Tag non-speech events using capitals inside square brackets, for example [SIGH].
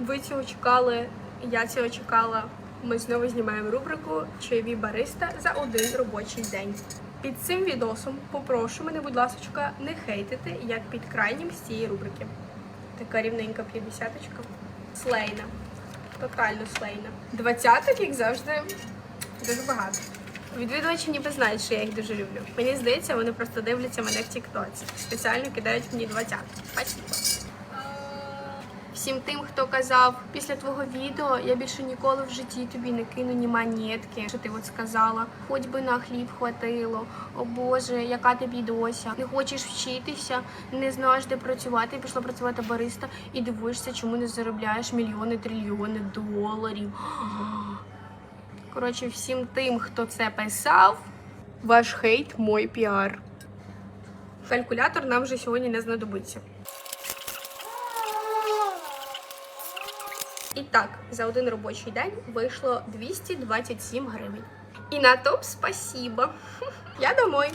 Ви цього чекали, я цього чекала. Ми знову знімаємо рубрику Чайові бариста за один робочий день. Під цим відосом попрошу мене, будь ласка, не хейтити, як під крайнім з цієї рубрики. Така рівненька п'ятдесяточка. Слейна. Тотально слейна. Двадцяток, як завжди, дуже багато. Відвідувачі ніби знають, що я їх дуже люблю. Мені здається, вони просто дивляться мене в Тіктоці. Спеціально кидають мені двадцятки. Спасибо. Всім тим, хто казав після твого відео, я більше ніколи в житті тобі не кину ні монетки, що ти от сказала, хоч би на хліб хватило. О Боже, яка ти бідося. Не хочеш вчитися, не знаєш, де працювати. Пішла працювати бариста і дивуєшся, чому не заробляєш мільйони, трильйони доларів. Коротше, всім тим, хто це писав, ваш хейт мой піар. Калькулятор нам вже сьогодні не знадобиться. І так, за один робочий день вийшло 227 гривень. І на топ спасибо. [LAUGHS] Я домой.